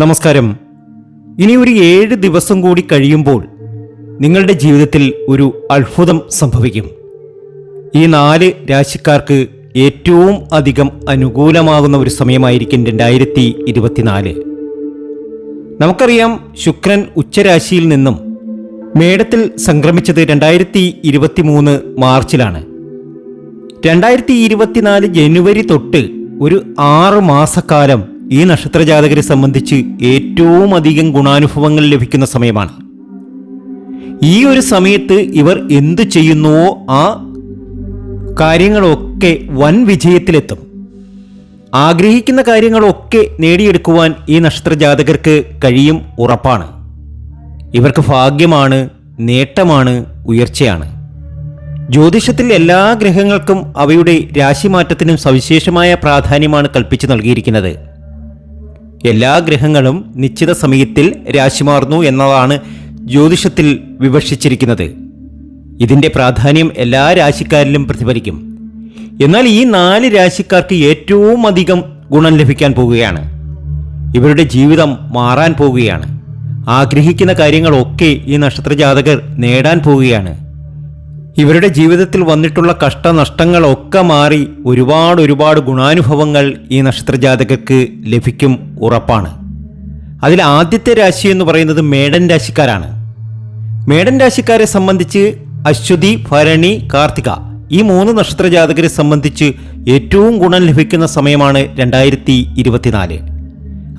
നമസ്കാരം. ഇനി ഒരു ഏഴ് ദിവസം കൂടി കഴിയുമ്പോൾ നിങ്ങളുടെ ജീവിതത്തിൽ ഒരു അത്ഭുതം സംഭവിക്കും. ഈ നാല് രാശിക്കാർക്ക് ഏറ്റവും അധികം അനുകൂലമാകുന്ന ഒരു സമയമായിരിക്കും രണ്ടായിരത്തി ഇരുപത്തിനാല് നമുക്കറിയാം ശുക്രൻ ഉച്ചരാശിയിൽ നിന്നും മേടത്തിൽ സംക്രമിച്ചത് രണ്ടായിരത്തി ഇരുപത്തി മൂന്ന് മാർച്ചിലാണ്. രണ്ടായിരത്തി ഇരുപത്തിനാല് ജനുവരി തൊട്ട് ഒരു ആറ് മാസക്കാലം ഈ നക്ഷത്രജാതകരെ സംബന്ധിച്ച് ഏറ്റവും അധികം ഗുണാനുഭവങ്ങൾ ലഭിക്കുന്ന സമയമാണ്. ഈ ഒരു സമയത്ത് ഇവർ എന്തു ചെയ്യുന്നുവോ ആ കാര്യങ്ങളൊക്കെ വൻ വിജയത്തിലെത്തും. ആഗ്രഹിക്കുന്ന കാര്യങ്ങളൊക്കെ നേടിയെടുക്കുവാൻ ഈ നക്ഷത്രജാതകർക്ക് കഴിയും ഉറപ്പാണ്. ഇവർക്ക് ഭാഗ്യമാണ് നേട്ടമാണ് ഉയർച്ചയാണ്. ജ്യോതിഷത്തിൽ എല്ലാ ഗ്രഹങ്ങൾക്കും അവയുടെ രാശിമാറ്റത്തിനും സവിശേഷമായ പ്രാധാന്യമാണ് കൽപ്പിച്ചു നൽകിയിരിക്കുന്നത്. എല്ലാ ഗ്രഹങ്ങളും നിശ്ചിത സമയത്തിൽ രാശി മാറുന്നു എന്നതാണ് ജ്യോതിഷത്തിൽ വിവക്ഷിച്ചിരിക്കുന്നത്. ഇതിന്റെ പ്രാധാന്യം എല്ലാ രാശിക്കാരിലും പ്രതിഫലിക്കും. എന്നാൽ ഈ നാല് രാശിക്കാർക്ക് ഏറ്റവും അധികം ഗുണം ലഭിക്കാൻ പോവുകയാണ്. ഇവരുടെ ജീവിതം മാറാൻ പോവുകയാണ്. ആഗ്രഹിക്കുന്ന കാര്യങ്ങളൊക്കെ ഈ നക്ഷത്രജാതകർ നേടാൻ പോവുകയാണ്. ഇവരുടെ ജീവിതത്തിൽ വന്നിട്ടുള്ള കഷ്ടനഷ്ടങ്ങളൊക്കെ മാറി ഒരുപാട് ഒരുപാട് ഗുണാനുഭവങ്ങൾ ഈ നക്ഷത്രജാതകർക്ക് ലഭിക്കും ഉറപ്പാണ്. അതിൽ ആദ്യത്തെ രാശി എന്ന് പറയുന്നത് മേടൻ രാശിക്കാരാണ്. മേടൻ രാശിക്കാരെ സംബന്ധിച്ച് അശ്വതി ഭരണി കാർത്തിക ഈ മൂന്ന് നക്ഷത്രജാതകരെ സംബന്ധിച്ച് ഏറ്റവും ഗുണം ലഭിക്കുന്ന സമയമാണ് രണ്ടായിരത്തി ഇരുപത്തിനാല്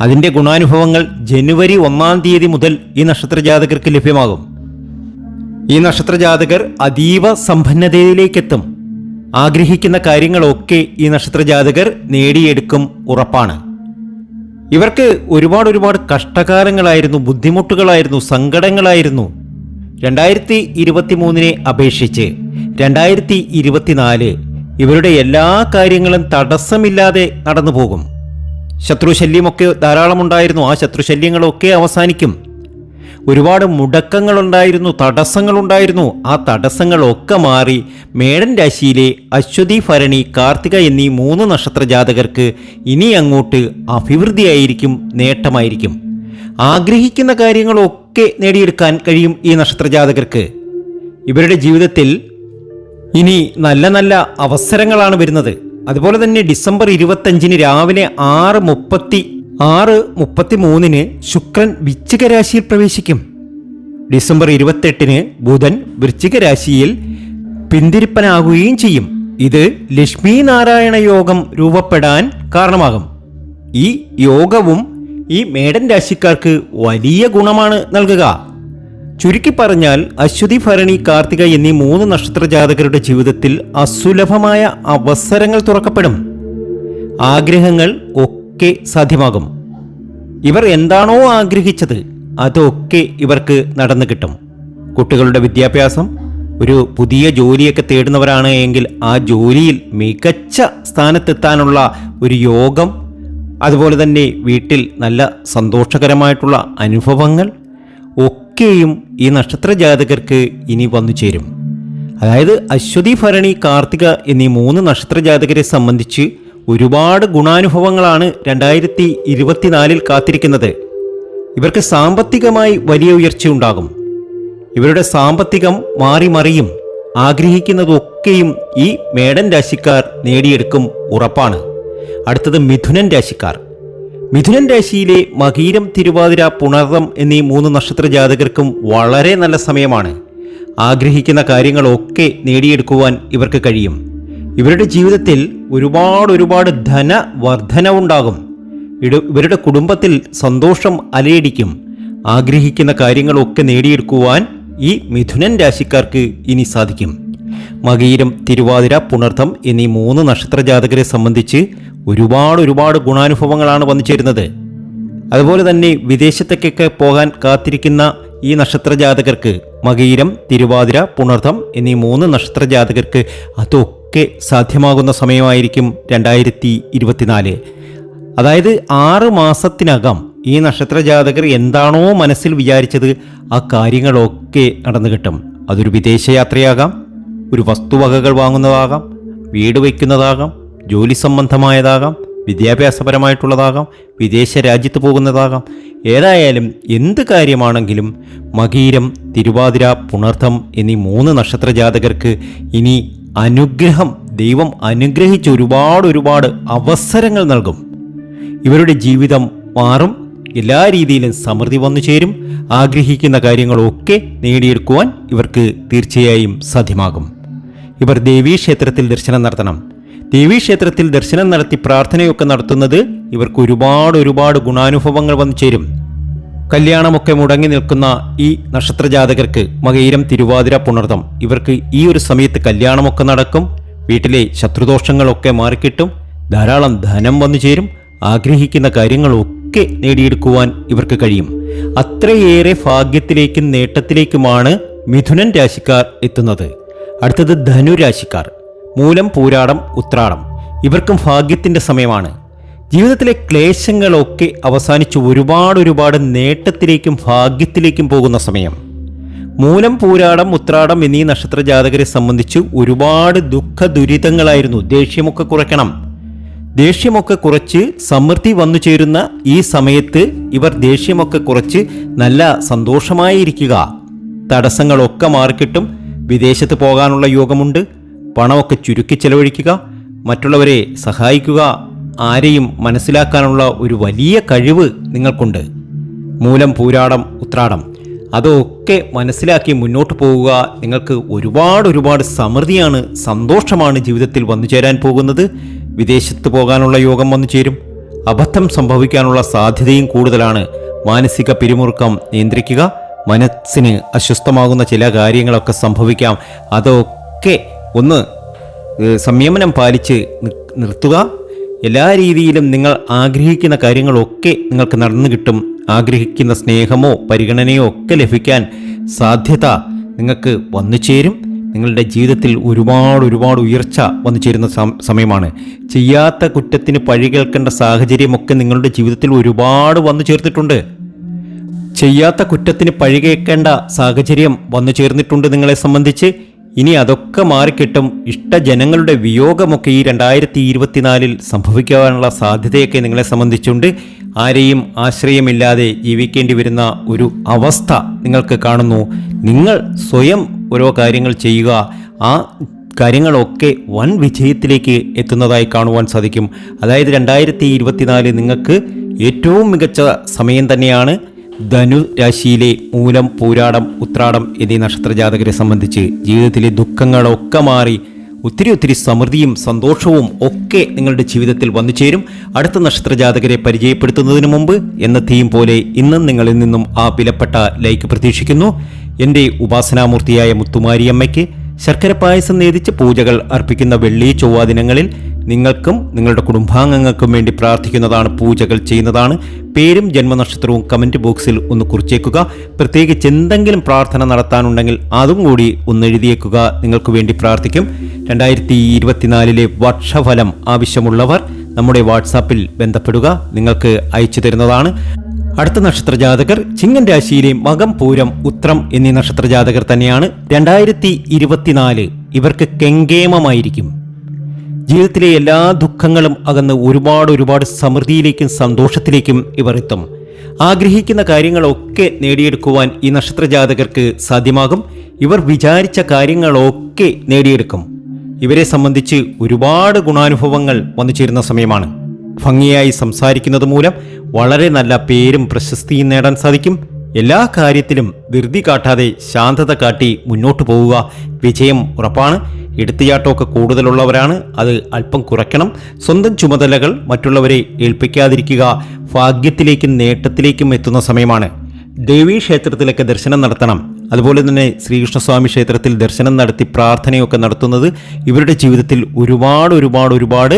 അതിന്റെ ഗുണാനുഭവങ്ങൾ ജനുവരി ഒന്നാം തീയതി മുതൽ ഈ നക്ഷത്രജാതകർക്ക് ലഭ്യമാകും. ഈ നക്ഷത്രജാതകർ അതീവ സമ്പന്നതയിലേക്കെത്തും. ആഗ്രഹിക്കുന്ന കാര്യങ്ങളൊക്കെ ഈ നക്ഷത്രജാതകർ നേടിയെടുക്കും ഉറപ്പാണ്. ഇവർക്ക് ഒരുപാട് ഒരുപാട് കഷ്ടകാലങ്ങളായിരുന്നു ബുദ്ധിമുട്ടുകളായിരുന്നു സങ്കടങ്ങളായിരുന്നു. രണ്ടായിരത്തി ഇരുപത്തി മൂന്നിനെ അപേക്ഷിച്ച് രണ്ടായിരത്തി ഇരുപത്തിനാല് ഇവരുടെ എല്ലാ കാര്യങ്ങളും തടസ്സമില്ലാതെ നടന്നു പോകും ശത്രുശല്യമൊക്കെ ധാരാളമുണ്ടായിരുന്നു ആ ശത്രുശല്യങ്ങളൊക്കെ അവസാനിക്കും. ഒരുപാട് മുടക്കങ്ങളുണ്ടായിരുന്നു തടസ്സങ്ങളുണ്ടായിരുന്നു. ആ തടസ്സങ്ങളൊക്കെ മാറി മേടൻ രാശിയിലെ അശ്വതി ഭരണി കാർത്തിക എന്നീ മൂന്ന് നക്ഷത്ര ജാതകർക്ക് ഇനി അങ്ങോട്ട് അഭിവൃദ്ധിയായിരിക്കും നേട്ടമായിരിക്കും. ആഗ്രഹിക്കുന്ന കാര്യങ്ങളൊക്കെ നേടിയെടുക്കാൻ കഴിയും ഈ നക്ഷത്ര ജാതകർക്ക്. ഇവരുടെ ജീവിതത്തിൽ ഇനി നല്ല നല്ല അവസരങ്ങളാണ് വരുന്നത്. അതുപോലെ തന്നെ ഡിസംബർ ഇരുപത്തഞ്ചിന് രാവിലെ ആറ് മുപ്പത്തി ആറ് മുപ്പത്തി മൂന്നിന് ശുക്രൻ വൃശ്ചിക രാശിയിൽ പ്രവേശിക്കും. ഡിസംബർ ഇരുപത്തെട്ടിന് ബുധൻ വൃശ്ചിക രാശിയിൽ പിന്തിരിപ്പനാകുകയും ചെയ്യും. ഇത് ലക്ഷ്മി നാരായണ യോഗം രൂപപ്പെടാൻ കാരണമാകും. ഈ യോഗവും ഈ മേടൻ രാശിക്കാർക്ക് വലിയ ഗുണമാണ് നൽകുക. ചുരുക്കി പറഞ്ഞാൽ അശ്വതി ഭരണി കാർത്തിക എന്നീ മൂന്ന് നക്ഷത്ര ജാതകരുടെ ജീവിതത്തിൽ അസുലഭമായ അവസരങ്ങൾ തുറക്കപ്പെടും. ആഗ്രഹങ്ങൾ ഒക്കെ സാധ്യമാകും. ഇവർ എന്താണോ ആഗ്രഹിച്ചത് അതൊക്കെ ഇവർക്ക് നടന്നു കിട്ടും. കുട്ടികളുടെ വിദ്യാഭ്യാസം ഒരു പുതിയ ജോലിയൊക്കെ തേടുന്നവരാണ് എങ്കിൽ ആ ജോലിയിൽ മികച്ച സ്ഥാനത്തെത്താനുള്ള ഒരു യോഗം അതുപോലെ തന്നെ വീട്ടിൽ നല്ല സന്തോഷകരമായിട്ടുള്ള അനുഭവങ്ങൾ ഒക്കെയും ഈ നക്ഷത്ര ജാതകർക്ക് ഇനി വന്നു ചേരും. അതായത് അശ്വതി ഭരണി കാർത്തിക എന്നീ മൂന്ന് നക്ഷത്ര ജാതകരെ സംബന്ധിച്ച് ഒരുപാട് ഗുണാനുഭവങ്ങളാണ് രണ്ടായിരത്തി ഇരുപത്തിനാലിൽ കാത്തിരിക്കുന്നത്. ഇവർക്ക് സാമ്പത്തികമായി വലിയ ഉയർച്ചയുണ്ടാകും. ഇവരുടെ സാമ്പത്തികം മാറി മറിയും ആഗ്രഹിക്കുന്നതൊക്കെയും ഈ മേടൻ രാശിക്കാർ നേടിയെടുക്കും ഉറപ്പാണ്. അടുത്തത് മിഥുനൻ രാശിക്കാർ. മിഥുനൻ രാശിയിലെ മകീരം തിരുവാതിര പുണർതം എന്നീ മൂന്ന് നക്ഷത്ര ജാതകർക്കും വളരെ നല്ല സമയമാണ്. ആഗ്രഹിക്കുന്ന കാര്യങ്ങളൊക്കെ നേടിയെടുക്കുവാൻ ഇവർക്ക് കഴിയും. ഇവരുടെ ജീവിതത്തിൽ ഒരുപാട് ഒരുപാട് ധന വർധനവുണ്ടാകും. ഇട- ഇവരുടെ കുടുംബത്തിൽ സന്തോഷം അലയടിക്കും. ആഗ്രഹിക്കുന്ന കാര്യങ്ങളൊക്കെ നേടിയെടുക്കുവാൻ ഈ മിഥുനൻ രാശിക്കാർക്ക് ഇനി സാധിക്കും. മകീരം തിരുവാതിര പുണർത്തം എന്നീ മൂന്ന് നക്ഷത്ര ജാതകരെ സംബന്ധിച്ച് ഒരുപാട് ഒരുപാട് ഗുണാനുഭവങ്ങളാണ് വന്നു ചേരുന്നത്. അതുപോലെ തന്നെ വിദേശത്തേക്കൊക്കെ പോകാൻ കാത്തിരിക്കുന്ന ഈ നക്ഷത്ര ജാതകർക്ക് മകീരം തിരുവാതിര പുണർത്തം എന്നീ മൂന്ന് നക്ഷത്ര ജാതകർക്ക് അതൊക്കെ സാധ്യമാകുന്ന സമയമായിരിക്കും രണ്ടായിരത്തി ഇരുപത്തിനാല് അതായത് ആറ് മാസത്തിനകം ഈ നക്ഷത്ര ജാതകർ എന്താണോ മനസ്സിൽ വിചാരിച്ചത് ആ കാര്യങ്ങളൊക്കെ നടന്നു കിട്ടും. അതൊരു വിദേശയാത്രയാകാം ഒരു വസ്തുവകകൾ വാങ്ങുന്നതാകാം വീട് വയ്ക്കുന്നതാകാം ജോലി സംബന്ധമായതാകാം വിദ്യാഭ്യാസപരമായിട്ടുള്ളതാകാം വിദേശ രാജ്യത്ത് പോകുന്നതാകാം. ഏതായാലും എന്ത് കാര്യമാണെങ്കിലും മകീരം തിരുവാതിര പുണർത്തം എന്നീ മൂന്ന് നക്ഷത്ര ജാതകർക്ക് ഇനി അനുഗ്രഹം ദൈവം അനുഗ്രഹിച്ച് ഒരുപാട് ഒരുപാട് അവസരങ്ങൾ നൽകും. ഇവരുടെ ജീവിതം മാറും എല്ലാ രീതിയിലും സമൃദ്ധി വന്നു ചേരും. ആഗ്രഹിക്കുന്ന കാര്യങ്ങളൊക്കെ നേടിയെടുക്കുവാൻ ഇവർക്ക് തീർച്ചയായും സാധ്യമാകും. ഇവർ ദേവീക്ഷേത്രത്തിൽ ദർശനം നടത്തണം. ദേവീക്ഷേത്രത്തിൽ ദർശനം നടത്തി പ്രാർത്ഥനയൊക്കെ നടത്തുന്നത് ഇവർക്ക് ഒരുപാട് ഒരുപാട് ഗുണാനുഭവങ്ങൾ വന്നു ചേരും. കല്യാണമൊക്കെ മുടങ്ങി നിൽക്കുന്ന ഈ നക്ഷത്രജാതകർക്ക് മകയിരം തിരുവാതിര പുണർതം ഇവർക്ക് ഈ ഒരു സമയത്ത് കല്യാണമൊക്കെ നടക്കും. വീട്ടിലെ ശത്രുദോഷങ്ങളൊക്കെ മാറിക്കിട്ടും. ധാരാളം ധനം വന്നു ചേരും. ആഗ്രഹിക്കുന്ന കാര്യങ്ങളൊക്കെ നേടിയെടുക്കുവാൻ ഇവർക്ക് കഴിയും. അത്രയേറെ ഭാഗ്യത്തിലേക്കും നേട്ടത്തിലേക്കുമാണ് മിഥുനൻ രാശിക്കാർ എത്തുന്നത്. അടുത്തത് ധനുരാശിക്കാർ. മൂലം പൂരാടം ഉത്രാടം. ഇവർക്കും ഭാഗ്യത്തിന്റെ സമയമാണ്. ജീവിതത്തിലെ ക്ലേശങ്ങളൊക്കെ അവസാനിച്ച് ഒരുപാട് ഒരുപാട് നേട്ടത്തിലേക്കും ഭാഗ്യത്തിലേക്കും പോകുന്ന സമയം. മൂലം പൂരാടം ഉത്രാടം എന്നീ നക്ഷത്ര ജാതകരെ സംബന്ധിച്ച് ഒരുപാട് ദുഃഖ ദുരിതങ്ങളായിരുന്നു ദേഷ്യമൊക്കെ കുറയ്ക്കണം. ദേഷ്യമൊക്കെ കുറച്ച് സമൃദ്ധി വന്നു ചേരുന്ന ഈ സമയത്ത് ഇവർ ദേഷ്യമൊക്കെ കുറച്ച് നല്ല സന്തോഷമായിരിക്കുക. തടസ്സങ്ങളൊക്കെ മാറിക്കിട്ടും. വിദേശത്ത് പോകാനുള്ള യോഗമുണ്ട്. പണമൊക്കെ ചുരുക്കി ചെലവഴിക്കുക. മറ്റുള്ളവരെ സഹായിക്കുക. ആരെയും മനസ്സിലാക്കാനുള്ള ഒരു വലിയ കഴിവ് നിങ്ങൾക്കുണ്ട്. മൂലം പൂരാടം ഉത്രാടം. അതൊക്കെ മനസ്സിലാക്കി മുന്നോട്ട് പോവുക നിങ്ങൾക്ക് ഒരുപാട് ഒരുപാട് സമൃദ്ധിയാണ് സന്തോഷമാണ് ജീവിതത്തിൽ വന്നു ചേരാൻ പോകുന്നത്. വിദേശത്ത് പോകാനുള്ള യോഗം വന്നു ചേരും. അബദ്ധം സംഭവിക്കാനുള്ള സാധ്യതയും കൂടുതലാണ്. മാനസിക പിരിമുറുക്കം നിയന്ത്രിക്കുക. മനസ്സിന് അസ്വസ്ഥമാകുന്ന ചില കാര്യങ്ങളൊക്കെ സംഭവിക്കാം. അതൊക്കെ ഒന്ന് സംയമനം പാലിച്ച് നിർത്തുക. എല്ലാ രീതിയിലും നിങ്ങൾ ആഗ്രഹിക്കുന്ന കാര്യങ്ങളൊക്കെ നിങ്ങൾക്ക് നടന്നു കിട്ടും. ആഗ്രഹിക്കുന്ന സ്നേഹമോ പരിഗണനയോ ഒക്കെ ലഭിക്കാൻ സാധ്യത നിങ്ങൾക്ക് വന്നു ചേരും. നിങ്ങളുടെ ജീവിതത്തിൽ ഒരുപാട് ഒരുപാട് ഉയർച്ച വന്നു ചേരുന്ന സമയമാണ്. ചെയ്യാത്ത കുറ്റത്തിന് പഴി കേൾക്കേണ്ട സാഹചര്യമൊക്കെ നിങ്ങളുടെ ജീവിതത്തിൽ ഒരുപാട് വന്നു ചേർത്തിട്ടുണ്ട്. ചെയ്യാത്ത കുറ്റത്തിന് പഴി കേൾക്കേണ്ട സാഹചര്യം വന്നു ചേർന്നിട്ടുണ്ട് നിങ്ങളെ സംബന്ധിച്ച്. ഇനി അതൊക്കെ മാറിക്കിട്ടും ഇഷ്ടജനങ്ങളുടെ വിയോഗമൊക്കെ ഈ രണ്ടായിരത്തി ഇരുപത്തിനാലിൽ സംഭവിക്കാനുള്ള സാധ്യതയൊക്കെ നിങ്ങളെ സംബന്ധിച്ചുണ്ട്. ആരെയും ആശ്രയമില്ലാതെ ജീവിക്കേണ്ടി വരുന്ന ഒരു അവസ്ഥ നിങ്ങൾക്ക് കാണുന്നു. നിങ്ങൾ സ്വയം ഓരോ കാര്യങ്ങൾ ചെയ്യുക. ആ കാര്യങ്ങളൊക്കെ വൻ വിജയത്തിലേക്ക് എത്തുന്നതായി കാണുവാൻ സാധിക്കും. അതായത് രണ്ടായിരത്തി ഇരുപത്തിനാല് നിങ്ങൾക്ക് ഏറ്റവും മികച്ച സമയം തന്നെയാണ്. ധനു രാശിയിലെ മൂലം പൂരാടം ഉത്രാടം എന്നീ നക്ഷത്ര ജാതകരെ സംബന്ധിച്ച് ജീവിതത്തിലെ ദുഃഖങ്ങളൊക്കെ മാറി ഒത്തിരി ഒത്തിരി സമൃദ്ധിയും സന്തോഷവും ഒക്കെ നിങ്ങളുടെ ജീവിതത്തിൽ വന്നു ചേരും. അടുത്ത നക്ഷത്ര ജാതകരെ പരിചയപ്പെടുത്തുന്നതിന് മുമ്പ് എന്നത്തെയും പോലെ ഇന്നും നിങ്ങളിൽ നിന്നും ആ വിലപ്പെട്ട ലൈക്ക് പ്രതീക്ഷിക്കുന്നു. എന്റെ ഉപാസനാമൂർത്തിയായ മുത്തുമാരിയമ്മയ്ക്ക് ശർക്കര പായസം നേതിച്ച് പൂജകൾ അർപ്പിക്കുന്ന വെള്ളി ചൊവ്വാ ദിനങ്ങളിൽ നിങ്ങൾക്കും നിങ്ങളുടെ കുടുംബാംഗങ്ങൾക്കും വേണ്ടി പ്രാർത്ഥിക്കുന്നതാണ് പൂജകൾ ചെയ്യുന്നതാണ്. പേരും ജന്മനക്ഷത്രവും കമന്റ് ബോക്സിൽ ഒന്ന് കുറിച്ചേക്കുക. പ്രത്യേകിച്ച് എന്തെങ്കിലും പ്രാർത്ഥന നടത്താനുണ്ടെങ്കിൽ അതും കൂടി ഒന്ന് എഴുതിയേക്കുക. നിങ്ങൾക്ക് വേണ്ടി പ്രാർത്ഥിക്കും. രണ്ടായിരത്തി ഇരുപത്തിനാലിലെ വർഷഫലം ആവശ്യമുള്ളവർ നമ്മുടെ വാട്സാപ്പിൽ ബന്ധപ്പെടുക. നിങ്ങൾക്ക് അയച്ചു തരുന്നതാണ്. അടുത്ത നക്ഷത്ര ജാതകർ ചിങ്ങൻ രാശിയിലെ മകം പൂരം ഉത്രം എന്നീ നക്ഷത്ര ജാതകർ തന്നെയാണ്. രണ്ടായിരത്തി ഇരുപത്തിനാല് ഇവർക്ക് കെങ്കേമമായിരിക്കും. ജീവിതത്തിലെ എല്ലാ ദുഃഖങ്ങളും അകന്ന് ഒരുപാട് ഒരുപാട് സമൃദ്ധിയിലേക്കും സന്തോഷത്തിലേക്കും ഇവർ എത്തും. ആഗ്രഹിക്കുന്ന കാര്യങ്ങളൊക്കെ നേടിയെടുക്കുവാൻ ഈ നക്ഷത്ര ജാതകർക്ക് സാധ്യമാകും. ഇവർ വിചാരിച്ച കാര്യങ്ങളൊക്കെ നേടിയെടുക്കും. ഇവരെ സംബന്ധിച്ച് ഒരുപാട് ഗുണാനുഭവങ്ങൾ വന്നു ചേരുന്ന സമയമാണ്. ഭംഗിയായി സംസാരിക്കുന്നത് മൂലം വളരെ നല്ല പേരും പ്രശസ്തിയും നേടാൻ സാധിക്കും. എല്ലാ കാര്യത്തിലും ധൃതി കാട്ടാതെ ശാന്തത കാട്ടി മുന്നോട്ട് പോവുക വിജയം ഉറപ്പാണ്. എടുത്തുചാട്ടമൊക്കെ കൂടുതലുള്ളവരാണ്. അത് അല്പം കുറയ്ക്കണം. സ്വന്തം ചുമതലകൾ മറ്റുള്ളവരെ ഏൽപ്പിക്കാതിരിക്കുക ഭാഗ്യത്തിലേക്കും നേട്ടത്തിലേക്കും എത്തുന്ന സമയമാണ്. ദേവീ ക്ഷേത്രത്തിലൊക്കെ ദർശനം നടത്തണം. അതുപോലെ തന്നെ ശ്രീകൃഷ്ണസ്വാമി ക്ഷേത്രത്തിൽ ദർശനം നടത്തി പ്രാർത്ഥനയൊക്കെ നടത്തുന്നത് ഇവരുടെ ജീവിതത്തിൽ ഒരുപാട് ഒരുപാട് ഒരുപാട്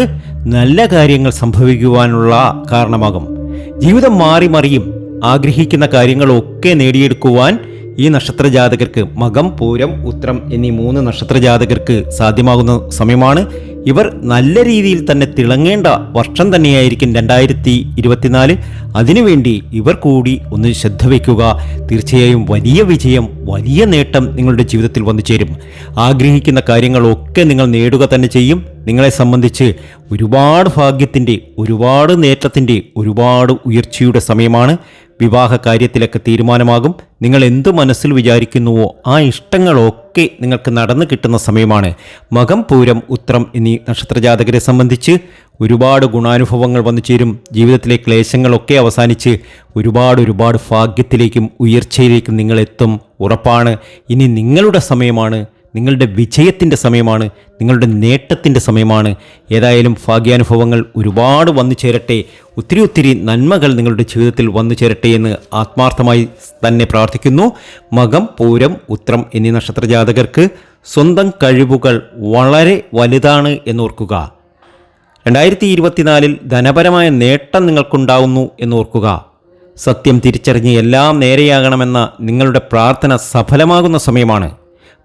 നല്ല കാര്യങ്ങൾ സംഭവിക്കുവാനുള്ള കാരണമാകും. ജീവിതം മാറി മറിയും ആഗ്രഹിക്കുന്ന കാര്യങ്ങളൊക്കെ നേടിയെടുക്കുവാൻ ഈ നക്ഷത്ര ജാതകർക്ക് മകം പൂരം ഉത്രം എന്നീ മൂന്ന് നക്ഷത്ര ജാതകർക്ക് സാധ്യമാകുന്ന സമയമാണ്. ഇവർ നല്ല രീതിയിൽ തന്നെ തിളങ്ങേണ്ട വർഷം തന്നെയായിരിക്കും രണ്ടായിരത്തി ഇരുപത്തിനാല് അതിനുവേണ്ടി ഇവർ കൂടി ഒന്ന് ശ്രദ്ധ വയ്ക്കുക തീർച്ചയായും വലിയ വിജയം വലിയ നേട്ടം നിങ്ങളുടെ ജീവിതത്തിൽ വന്നു ചേരും. ആഗ്രഹിക്കുന്ന കാര്യങ്ങളൊക്കെ നിങ്ങൾ നേടുക തന്നെ ചെയ്യും. നിങ്ങളെ സംബന്ധിച്ച് ഒരുപാട് ഭാഗ്യത്തിന്റെ ഒരുപാട് നേട്ടത്തിന്റെ ഒരുപാട് ഉയർച്ചയുടെ സമയമാണ്. വിവാഹ കാര്യത്തിലൊക്കെ തീരുമാനമാകും. നിങ്ങൾ എന്തു മനസ്സിൽ വിചാരിക്കുന്നുവോ ആ ഇഷ്ടങ്ങളൊക്കെ നിങ്ങൾക്ക് നടന്നു കിട്ടുന്ന സമയമാണ്. മകം പൂരം ഉത്രം എന്നീ നക്ഷത്രജാതകരെ സംബന്ധിച്ച് ഒരുപാട് ഗുണാനുഭവങ്ങൾ വന്നു ചേരും. ജീവിതത്തിലെ ക്ലേശങ്ങളൊക്കെ അവസാനിച്ച് ഒരുപാട് ഒരുപാട് ഭാഗ്യത്തിലേക്കും ഉയർച്ചയിലേക്കും നിങ്ങളെത്തും. ഉറപ്പാണ്. ഇനി നിങ്ങളുടെ സമയമാണ്. നിങ്ങളുടെ വിജയത്തിന്റെ സമയമാണ് നിങ്ങളുടെ നേട്ടത്തിന്റെ സമയമാണ്. ഏതായാലും ഭാഗ്യാനുഭവങ്ങൾ ഒരുപാട് വന്നു ചേരട്ടെ. ഒത്തിരി ഒത്തിരി നന്മകൾ നിങ്ങളുടെ ജീവിതത്തിൽ വന്നു ചേരട്ടെ എന്ന് ആത്മാർത്ഥമായി തന്നെ പ്രാർത്ഥിക്കുന്നു. മകം പൂരം ഉത്രം എന്നീ നക്ഷത്ര ജാതകർക്ക് സ്വന്തം കഴിവുകൾ വളരെ വലുതാണ് എന്നോർക്കുക. രണ്ടായിരത്തി ഇരുപത്തിനാലിൽ ധനപരമായ നേട്ടം നിങ്ങൾക്കുണ്ടാവുന്നു എന്നോർക്കുക. സത്യം തിരിച്ചറിഞ്ഞ് എല്ലാം നേരെയാകണമെന്ന നിങ്ങളുടെ പ്രാർത്ഥന സഫലമാകുന്ന സമയമാണ്.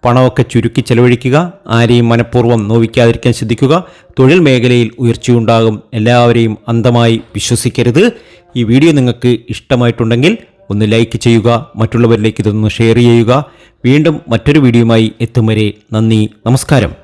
പണമൊക്കെ ചുരുക്കി ചെലവഴിക്കുക ആരെയും മനഃപൂർവം നോവിക്കാതിരിക്കാൻ ശ്രദ്ധിക്കുക തൊഴിൽ മേഖലയിൽ ഉയർച്ചയുണ്ടാകും. എല്ലാവരെയും അന്ധമായി വിശ്വസിക്കരുത്. ഈ വീഡിയോ നിങ്ങൾക്ക് ഇഷ്ടമായിട്ടുണ്ടെങ്കിൽ ഒന്ന് ലൈക്ക് ചെയ്യുക മറ്റുള്ളവരിലേക്ക് ഇതൊന്ന് ഷെയർ ചെയ്യുക. വീണ്ടും മറ്റൊരു വീഡിയോയുമായി എത്തും വരെ നന്ദി നമസ്കാരം.